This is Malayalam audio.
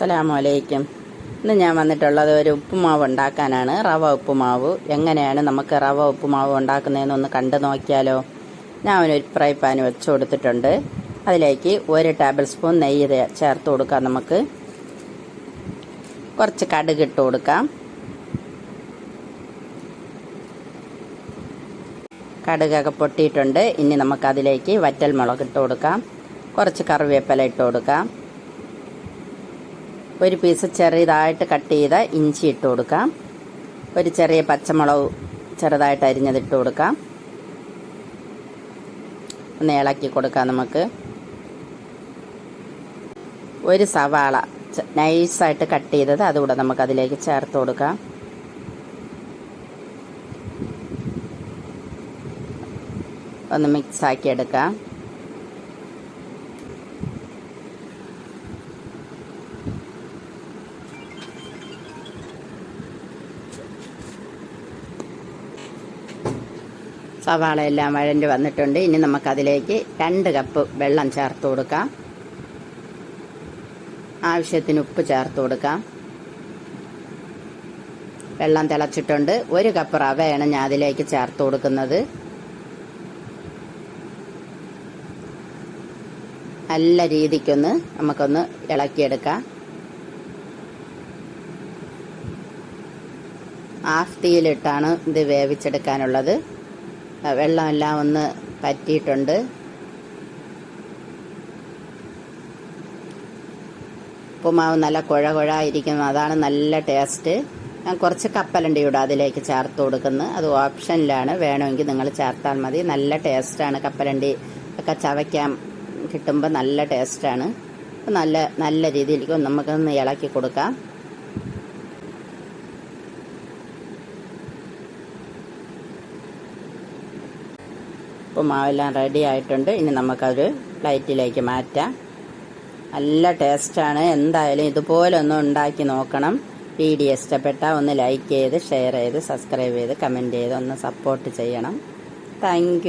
അസ്സലാമു അലൈക്കും ഇന്ന് ഞാൻ വന്നിട്ടുള്ളത് ഒരു ഉപ്പുമാവ് ഉണ്ടാക്കാനാണ്. റവ ഉപ്പുമാവ്. എങ്ങനെയാണ് നമുക്ക് റവ ഉപ്പുമാവ് ഉണ്ടാക്കുന്നതെന്നൊന്ന് കണ്ടു നോക്കിയാലോ. ഞാൻ ഒരു ഫ്രൈ പാൻ വെച്ച് കൊടുത്തിട്ടുണ്ട്. അതിലേക്ക് ഒരു ടേബിൾ സ്പൂൺ നെയ്യ് ചേർത്ത് കൊടുക്കാം നമുക്ക്. കുറച്ച് കടുക് ഇട്ട് കൊടുക്കാം. കടുകൊക്കെ പൊട്ടിയിട്ടുണ്ട്. ഇനി നമുക്കതിലേക്ക് വറ്റൽ മുളക് ഇട്ട് കൊടുക്കാം. കുറച്ച് കറിവേപ്പില ഇട്ട് കൊടുക്കാം. ഒരു പീസ് ചെറിയതായിട്ട് കട്ട് ചെയ്ത ഇഞ്ചി ഇട്ട് കൊടുക്കാം. ഒരു ചെറിയ പച്ചമുളക് ചെറുതായിട്ട് അരിഞ്ഞത് ഇട്ട് കൊടുക്കാം. ഒന്ന് ഇളക്കി കൊടുക്കാം നമുക്ക്. ഒരു സവാള നൈസായിട്ട് കട്ട് ചെയ്തത് അതുകൂടെ നമുക്ക് അതിലേക്ക് ചേർത്ത് കൊടുക്കാം. ഒന്ന് മിക്സ് ആക്കി എടുക്കാം. സവാള എല്ലാം വഴഞ്ഞ് വന്നിട്ടുണ്ട്. ഇനി നമുക്കതിലേക്ക് രണ്ട് കപ്പ് വെള്ളം ചേർത്ത് കൊടുക്കാം. ആവശ്യത്തിന് ഉപ്പ് ചേർത്ത് കൊടുക്കാം. വെള്ളം തിളച്ചിട്ടുണ്ട്. ഒരു കപ്പ് റവയാണ് ഞാൻ അതിലേക്ക് ചേർത്ത് കൊടുക്കുന്നത്. നല്ല രീതിക്കൊന്ന് നമുക്കൊന്ന് ഇളക്കിയെടുക്കാം. ഹാഫ് തീയിലിട്ടാണ് ഇത് വേവിച്ചെടുക്കാനുള്ളത്. വെള്ളമെല്ലാം ഒന്ന് പറ്റിയിട്ടുണ്ട്. ഉപ്പുമാവ് നല്ല കുഴ കുഴ ഇരിക്കുന്നു. അതാണ് നല്ല ടേസ്റ്റ്. ഞാൻ കുറച്ച് കപ്പലണ്ടി ഇവിടെ അതിലേക്ക് ചേർത്ത് കൊടുക്കുന്നു. അത് ഓപ്ഷനിലാണ്. വേണമെങ്കിൽ നിങ്ങൾ ചേർത്താൽ മതി. നല്ല ടേസ്റ്റാണ് കപ്പലണ്ടി. ഒക്കെ ചവയ്ക്കാൻ കിട്ടുമ്പോൾ നല്ല ടേസ്റ്റാണ്. നല്ല നല്ല രീതിയിലേക്ക് നമുക്കൊന്ന് ഇളക്കി കൊടുക്കാം. ഉപ്പുമാവെല്ലാം റെഡി ആയിട്ടുണ്ട്. ഇനി നമുക്കത് പ്ലേറ്റിലേക്ക് മാറ്റാം. നല്ല ടേസ്റ്റാണ് എന്തായാലും ഇതുപോലെ ഒന്ന് ഉണ്ടാക്കി നോക്കണം. വീഡിയോ ഇഷ്ടപ്പെട്ടാൽ ഒന്ന് ലൈക്ക് ചെയ്ത് ഷെയർ ചെയ്ത് സബ്സ്ക്രൈബ് ചെയ്ത് കമന്റ് ചെയ്ത് ഒന്ന് സപ്പോർട്ട് ചെയ്യണം. താങ്ക്